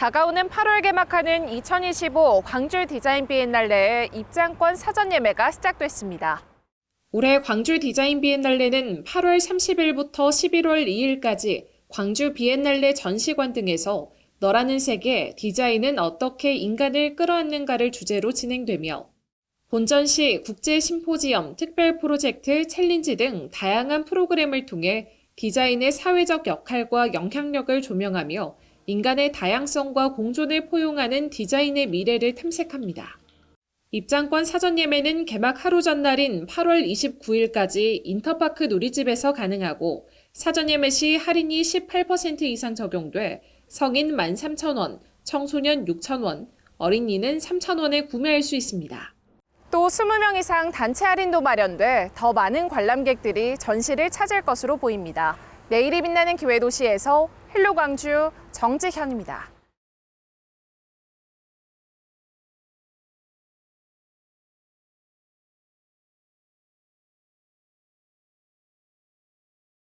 다가오는 8월 개막하는 2025 광주 디자인 비엔날레의 입장권 사전 예매가 시작됐습니다. 올해 광주 디자인 비엔날레는 8월 30일부터 11월 2일까지 광주 비엔날레 전시관 등에서 너라는 세계 디자인은 어떻게 인간을 끌어안는가를 주제로 진행되며 본전 시 국제 심포지엄, 특별 프로젝트, 챌린지 등 다양한 프로그램을 통해 디자인의 사회적 역할과 영향력을 조명하며 인간의 다양성과 공존을 포용하는 디자인의 미래를 탐색합니다. 입장권 사전 예매는 개막 하루 전날인 8월 29일까지 인터파크 누리집에서 가능하고 사전 예매 시 할인이 18% 이상 적용돼 성인 13,000원, 청소년 6,000원, 어린이는 3,000원에 구매할 수 있습니다. 또 20명 이상 단체 할인도 마련돼 더 많은 관람객들이 전시를 찾을 것으로 보입니다. 내일이 빛나는 기회 도시에서 헬로 광주 정지현입니다.